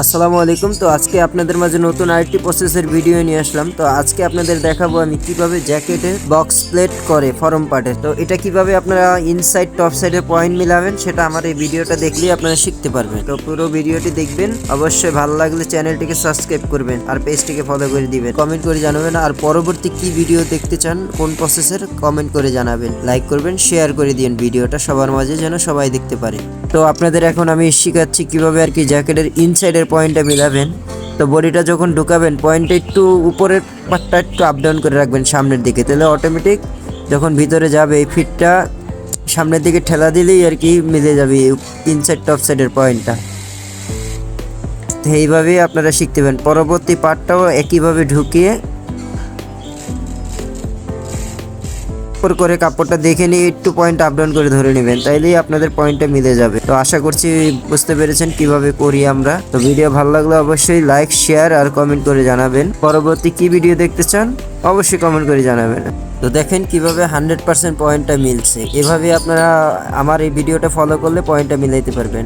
আসসালামু আলাইকুম। তো আজকে আপনাদের মাঝে নতুন আরেকটি প্রসেসের ভিডিও নিয়ে আসলাম। তো আজকে আপনাদের দেখাবো আমি কীভাবে জ্যাকেটে বক্স প্লেট করে ফরম পার্টে তো এটা কীভাবে আপনারা ইনসাইড টপ সাইডে পয়েন্ট মিলাবেন, সেটা আমার এই ভিডিওটা দেখলেই আপনারা শিখতে পারবেন। তো পুরো ভিডিওটি দেখবেন। অবশ্যই ভালো লাগলে চ্যানেলটিকে সাবস্ক্রাইব করবেন আর পেজটিকে ফলো করে দিবেন। কমেন্ট করে জানাবেন আর পরবর্তী কি ভিডিও দেখতে চান, কোন প্রসেসের কমেন্ট করে জানাবেন। লাইক করবেন শেয়ার করে দিন ভিডিওটা সবার মাঝে যেন সবাই দেখতে পারে। তো আপনাদের এখন আমি শিখাচ্ছি কীভাবে আর কি জ্যাকেটের ইনসাইডের পয়েন্টটা মিলাবেন। তো বডিটা যখন ঢুকাবেন পয়েন্টটা একটু উপরের পাটটা একটু আপ ডাউন করে রাখবেন সামনের দিকে। তাহলে অটোমেটিক যখন ভিতরে যাবে, এই ফিটটা সামনের দিকে ঠেলা দিলেই আর কি মিলে যাবে ইনসাইড টপ সাইডের পয়েন্টটা তো এইভাবেই আপনারা শিখতে পারেন। পরবর্তী পার্টটাও একইভাবে ঢুকিয়ে উপর করে কাপড়টা দেখে নিয়ে একটু পয়েন্ট আপ ডাউন করে ধরে নেবেন, তাইলেই আপনাদের পয়েন্টটা মিলে যাবে। তো আশা করছি বুঝতে পেরেছেন কীভাবে করি আমরা। তো ভিডিও ভালো লাগলে অবশ্যই লাইক শেয়ার আর কমেন্ট করে জানাবেন। পরবর্তী কি ভিডিও দেখতে চান, অবশ্যই কমেন্ট করে জানাবেন। তো দেখেন কীভাবে হান্ড্রেড পার্সেন্ট পয়েন্টটা মিলছে। এভাবে আপনারা আমার এই ভিডিওটা ফলো করলে পয়েন্টটা মিলাইতে পারবেন।